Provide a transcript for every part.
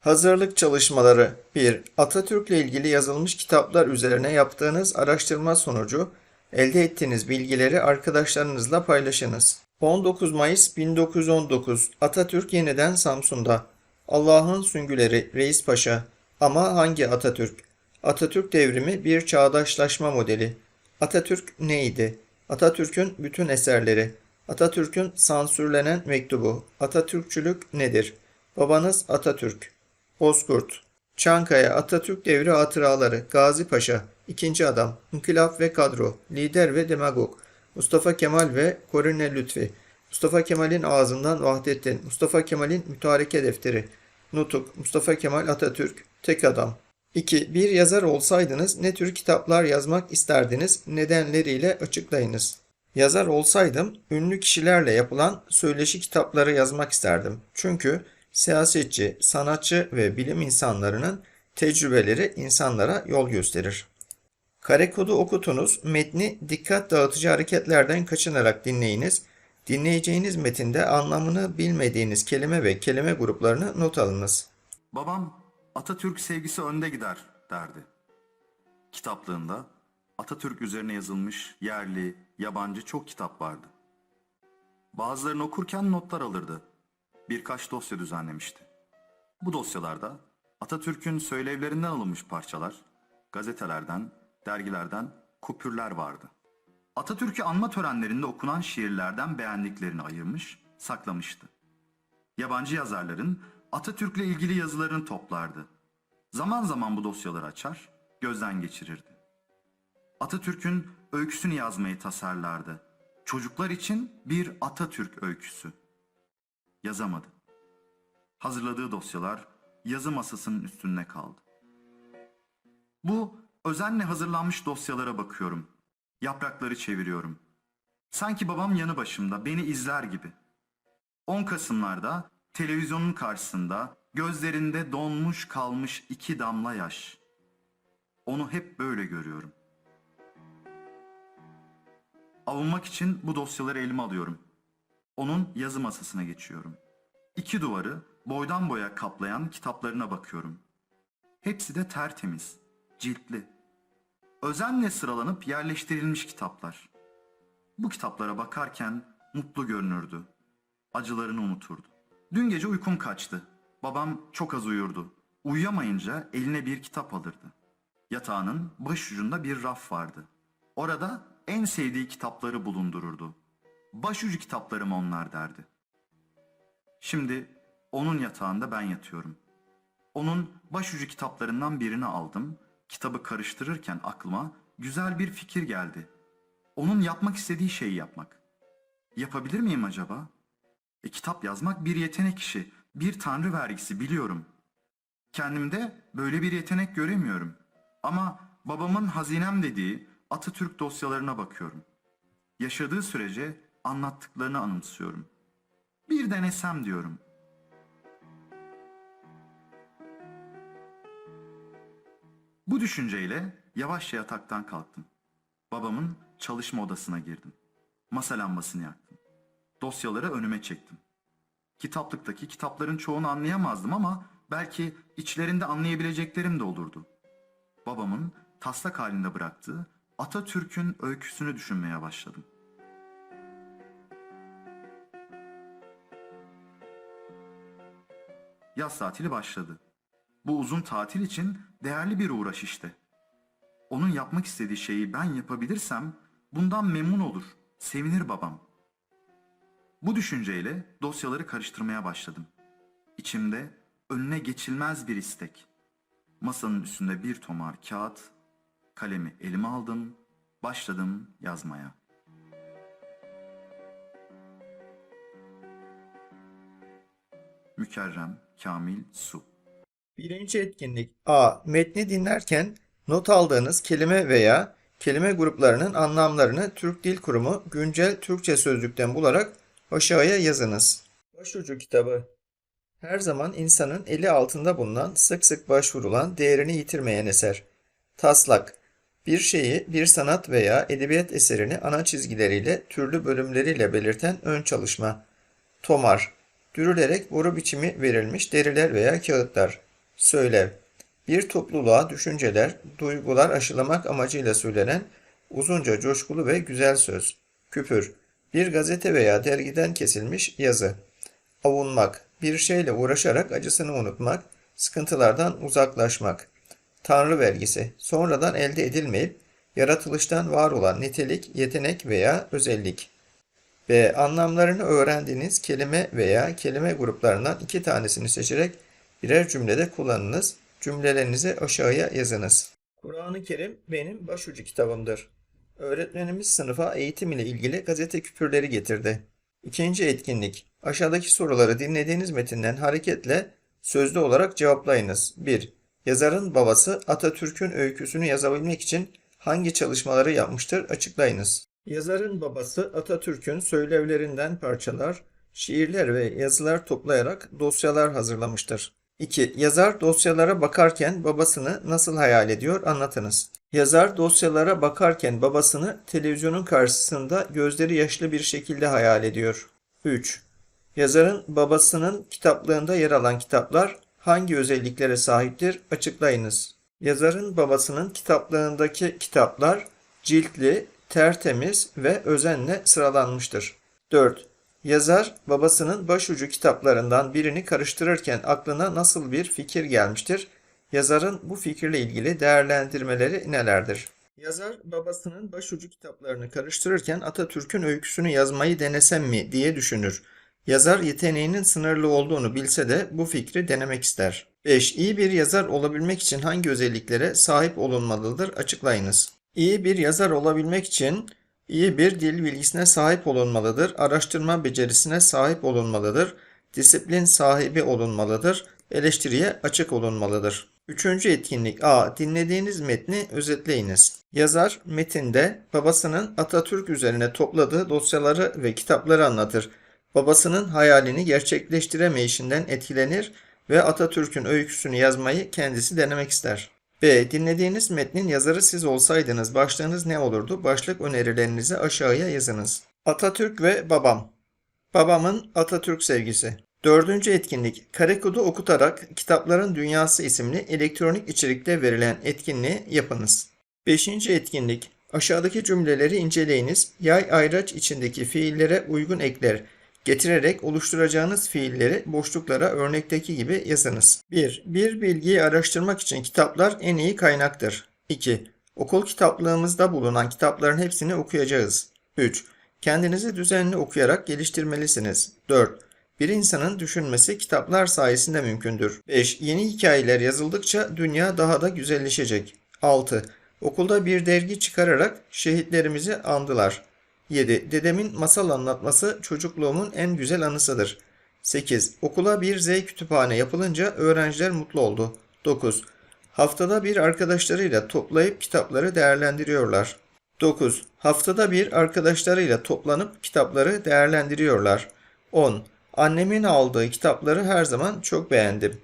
Hazırlık çalışmaları 1. Atatürk'le ilgili yazılmış kitaplar üzerine yaptığınız araştırma sonucu elde ettiğiniz bilgileri arkadaşlarınızla paylaşınız. 19 Mayıs 1919 Atatürk yeniden Samsun'da. Allah'ın süngüleri Reis Paşa. Ama hangi Atatürk? Atatürk devrimi bir çağdaşlaşma modeli. Atatürk neydi? Atatürk'ün bütün eserleri. Atatürk'ün sansürlenen mektubu. Atatürkçülük nedir? Babanız Atatürk. Bozkurt. Çankaya Atatürk devri hatıraları. Gazi Paşa. İkinci adam. İnkılap ve kadro. Lider ve demagog. Mustafa Kemal ve Korine Lütfi. Mustafa Kemal'in ağzından Vahdettin. Mustafa Kemal'in mütareke defteri. Nutuk. Mustafa Kemal Atatürk. Tek adam. 2. Bir yazar olsaydınız ne tür kitaplar yazmak isterdiniz? Nedenleriyle açıklayınız. Yazar olsaydım ünlü kişilerle yapılan söyleşi kitapları yazmak isterdim. Çünkü siyasetçi, sanatçı ve bilim insanlarının tecrübeleri insanlara yol gösterir. Kare kodu okutunuz, metni dikkat dağıtıcı hareketlerden kaçınarak dinleyiniz. Dinleyeceğiniz metinde anlamını bilmediğiniz kelime ve kelime gruplarını not alınız. Babam Atatürk sevgisi önde gider derdi. Kitaplığında Atatürk üzerine yazılmış yerli, yabancı çok kitap vardı. Bazılarını okurken notlar alırdı. Birkaç dosya düzenlemişti. Bu dosyalarda Atatürk'ün söylevlerinden alınmış parçalar, gazetelerden, dergilerden kupürler vardı. Atatürk'ü anma törenlerinde okunan şiirlerden beğendiklerini ayırmış, saklamıştı. Yabancı yazarların Atatürk'le ilgili yazılarını toplardı. Zaman zaman bu dosyaları açar, gözden geçirirdi. Atatürk'ün öyküsünü yazmayı tasarlardı. Çocuklar için bir Atatürk öyküsü. Yazamadı. Hazırladığı dosyalar yazı masasının üstünde kaldı. Bu özenle hazırlanmış dosyalara bakıyorum. Yaprakları çeviriyorum. Sanki babam yanı başımda beni izler gibi. 10 Kasımlarda televizyonun karşısında gözlerinde donmuş kalmış iki damla yaş. Onu hep böyle görüyorum. Avunmak için bu dosyaları elime alıyorum. Onun yazı masasına geçiyorum. İki duvarı boydan boya kaplayan kitaplarına bakıyorum. Hepsi de tertemiz, ciltli. Özenle sıralanıp yerleştirilmiş kitaplar. Bu kitaplara bakarken mutlu görünürdü. Acılarını unuturdu. Dün gece uykum kaçtı. Babam çok az uyurdu. Uyuyamayınca eline bir kitap alırdı. Yatağının başucunda bir raf vardı. Orada en sevdiği kitapları bulundururdu. Başucu kitaplarım onlar derdi. Şimdi onun yatağında ben yatıyorum. Onun başucu kitaplarından birini aldım. Kitabı karıştırırken aklıma güzel bir fikir geldi. Onun yapmak istediği şeyi yapmak. Yapabilir miyim acaba? E, kitap yazmak bir yetenek işi, bir tanrı vergisi biliyorum. Kendimde böyle bir yetenek göremiyorum. Ama babamın hazinem dediği Atatürk dosyalarına bakıyorum. Yaşadığı sürece anlattıklarını anımsıyorum. Bir denesem diyorum. Bu düşünceyle yavaşça yataktan kalktım. Babamın çalışma odasına girdim. Masa lambasını yaktım. Dosyaları önüme çektim. Kitaplıktaki kitapların çoğunu anlayamazdım ama belki içlerinde anlayabileceklerim de olurdu. Babamın taslak halinde bıraktığı Atatürk'ün öyküsünü düşünmeye başladım. Yaz tatili başladı. Bu uzun tatil için değerli bir uğraş işte. Onun yapmak istediği şeyi ben yapabilirsem bundan memnun olur, sevinir babam. Bu düşünceyle dosyaları karıştırmaya başladım. İçimde önüne geçilmez bir istek. Masanın üstünde bir tomar kağıt, kalemi elime aldım, başladım yazmaya. Mükerrem Kamil Su Birinci etkinlik A. Metni dinlerken not aldığınız kelime veya kelime gruplarının anlamlarını Türk Dil Kurumu güncel Türkçe sözlükten bularak aşağıya yazınız. Başucu kitabı Her zaman insanın eli altında bulunan, sık sık başvurulan, değerini yitirmeyen eser. Taslak Bir şeyi, bir sanat veya edebiyat eserini ana çizgileriyle, türlü bölümleriyle belirten ön çalışma. Tomar Dürülerek boru biçimi verilmiş deriler veya kağıtlar. Söylev. Bir topluluğa düşünceler, duygular aşılamak amacıyla söylenen uzunca, coşkulu ve güzel söz. Küpür. Bir gazete veya dergiden kesilmiş yazı. Avunmak. Bir şeyle uğraşarak acısını unutmak, sıkıntılardan uzaklaşmak. Tanrı vergisi. Sonradan elde edilmeyip yaratılıştan var olan nitelik, yetenek veya özellik. B. Anlamlarını öğrendiğiniz kelime veya kelime gruplarından iki tanesini seçerek birer cümlede kullanınız. Cümlelerinizi aşağıya yazınız. Kur'an-ı Kerim benim başucu kitabımdır. Öğretmenimiz sınıfa eğitim ile ilgili gazete küpürleri getirdi. İkinci etkinlik. Aşağıdaki soruları dinlediğiniz metinden hareketle sözlü olarak cevaplayınız. 1. Yazarın babası Atatürk'ün öyküsünü yazabilmek için hangi çalışmaları yapmıştır açıklayınız. Yazarın babası Atatürk'ün söylevlerinden parçalar, şiirler ve yazılar toplayarak dosyalar hazırlamıştır. 2. Yazar dosyalara bakarken babasını nasıl hayal ediyor anlatınız. Yazar dosyalara bakarken babasını televizyonun karşısında gözleri yaşlı bir şekilde hayal ediyor. 3. Yazarın babasının kitaplığında yer alan kitaplar hangi özelliklere sahiptir açıklayınız. Yazarın babasının kitaplığındaki kitaplar ciltli, tertemiz ve özenle sıralanmıştır. 4. Yazar babasının başucu kitaplarından birini karıştırırken aklına nasıl bir fikir gelmiştir? Yazarın bu fikirle ilgili değerlendirmeleri nelerdir? Yazar babasının başucu kitaplarını karıştırırken Atatürk'ün öyküsünü yazmayı denesem mi diye düşünür. Yazar yeteneğinin sınırlı olduğunu bilse de bu fikri denemek ister. 5. İyi bir yazar olabilmek için hangi özelliklere sahip olunmalıdır açıklayınız. İyi bir yazar olabilmek için iyi bir dil bilgisine sahip olunmalıdır, araştırma becerisine sahip olunmalıdır, disiplin sahibi olunmalıdır, eleştiriye açık olunmalıdır. Üçüncü etkinlik A. Dinlediğiniz metni özetleyiniz. Yazar metinde babasının Atatürk üzerine topladığı dosyaları ve kitapları anlatır. Babasının hayalini gerçekleştiremeyişinden etkilenir ve Atatürk'ün öyküsünü yazmayı kendisi denemek ister. B. Dinlediğiniz metnin yazarı siz olsaydınız başlığınız ne olurdu? Başlık önerilerinizi aşağıya yazınız. Atatürk ve babam. Babamın Atatürk sevgisi. Dördüncü etkinlik. Karekodu okutarak Kitapların Dünyası isimli elektronik içerikte verilen etkinliği yapınız. Beşinci etkinlik. Aşağıdaki cümleleri inceleyiniz. Yay ayraç içindeki fiillere uygun ekler getirerek oluşturacağınız fiilleri boşluklara örnekteki gibi yazınız. 1. Bir bilgiyi araştırmak için kitaplar en iyi kaynaktır. 2. Okul kitaplığımızda bulunan kitapların hepsini okuyacağız. 3. Kendinizi düzenli okuyarak geliştirmelisiniz. 4. Bir insanın düşünmesi kitaplar sayesinde mümkündür. 5. Yeni hikayeler yazıldıkça dünya daha da güzelleşecek. 6. Okulda bir dergi çıkararak şehitlerimizi andılar. 7. Dedemin masal anlatması çocukluğumun en güzel anısıdır. 8. Okula bir Z kütüphane yapılınca öğrenciler mutlu oldu. 9. Haftada bir arkadaşlarıyla toplayıp kitapları değerlendiriyorlar. 9. Haftada bir arkadaşlarıyla toplanıp kitapları değerlendiriyorlar. 10. Annemin aldığı kitapları her zaman çok beğendim.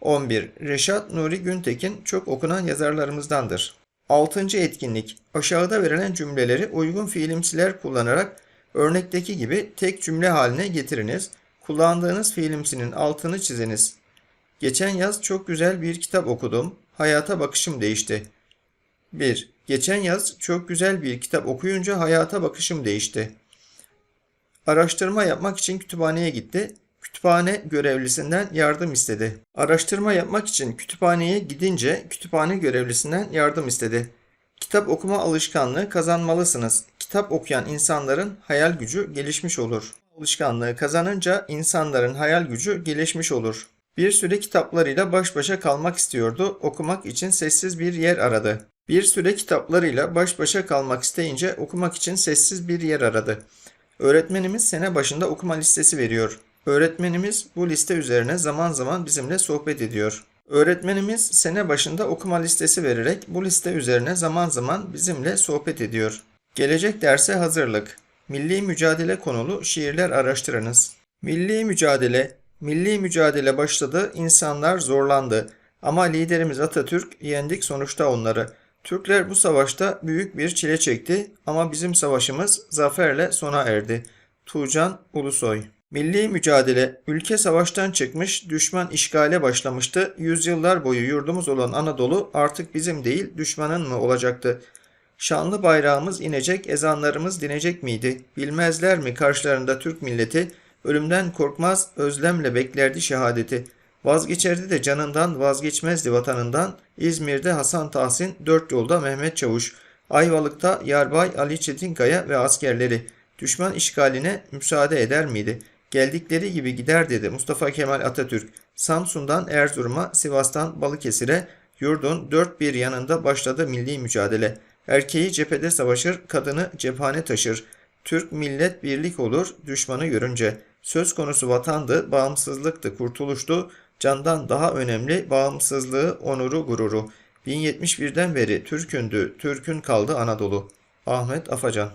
11. Reşat Nuri Güntekin çok okunan yazarlarımızdandır. 6. etkinlik. Aşağıda verilen cümleleri uygun fiilimsiler kullanarak örnekteki gibi tek cümle haline getiriniz. Kullandığınız fiilimsinin altını çiziniz. Geçen yaz çok güzel bir kitap okudum. Hayata bakışım değişti. 1. Geçen yaz çok güzel bir kitap okuyunca hayata bakışım değişti. Araştırma yapmak için kütüphaneye gitti. Kütüphane görevlisinden yardım istedi. Araştırma yapmak için kütüphaneye gidince kütüphane görevlisinden yardım istedi. Kitap okuma alışkanlığı kazanmalısınız. Kitap okuyan insanların hayal gücü gelişmiş olur. Alışkanlığı kazanınca insanların hayal gücü gelişmiş olur. Bir süre kitaplarıyla baş başa kalmak istiyordu. Okumak için sessiz bir yer aradı. Bir süre kitaplarıyla baş başa kalmak isteyince okumak için sessiz bir yer aradı. Öğretmenimiz sene başında okuma listesi veriyor. Öğretmenimiz bu liste üzerine zaman zaman bizimle sohbet ediyor. Öğretmenimiz sene başında okuma listesi vererek bu liste üzerine zaman zaman bizimle sohbet ediyor. Gelecek derse hazırlık. Milli mücadele konulu şiirler araştırınız. Milli mücadele, milli mücadele başladı, insanlar zorlandı. Ama liderimiz Atatürk yendik sonuçta onları. Türkler bu savaşta büyük bir çile çekti ama bizim savaşımız zaferle sona erdi. Tuğcan Ulusoy Milli mücadele, ülke savaştan çıkmış, düşman işgale başlamıştı. Yüzyıllar boyu yurdumuz olan Anadolu artık bizim değil, düşmanın mı olacaktı? Şanlı bayrağımız inecek, ezanlarımız dinecek miydi? Bilmezler mi karşılarında Türk milleti, ölümden korkmaz, özlemle beklerdi şehadeti. Vazgeçerdi de canından, vazgeçmezdi vatanından. İzmir'de Hasan Tahsin, dört yolda Mehmet Çavuş. Ayvalık'ta Yarbay Ali Çetinkaya ve askerleri. Düşman işgaline müsaade eder miydi? Geldikleri gibi gider dedi Mustafa Kemal Atatürk. Samsun'dan Erzurum'a, Sivas'tan Balıkesir'e yurdun dört bir yanında başladı milli mücadele. Erkeği cephede savaşır, kadını cephane taşır. Türk millet birlik olur düşmanı görünce. Söz konusu vatandı, bağımsızlıktı, kurtuluştu. Candan daha önemli bağımsızlığı, onuru, gururu. 1071'den beri Türk'ündü, Türk'ün kaldı Anadolu. Ahmet Afacan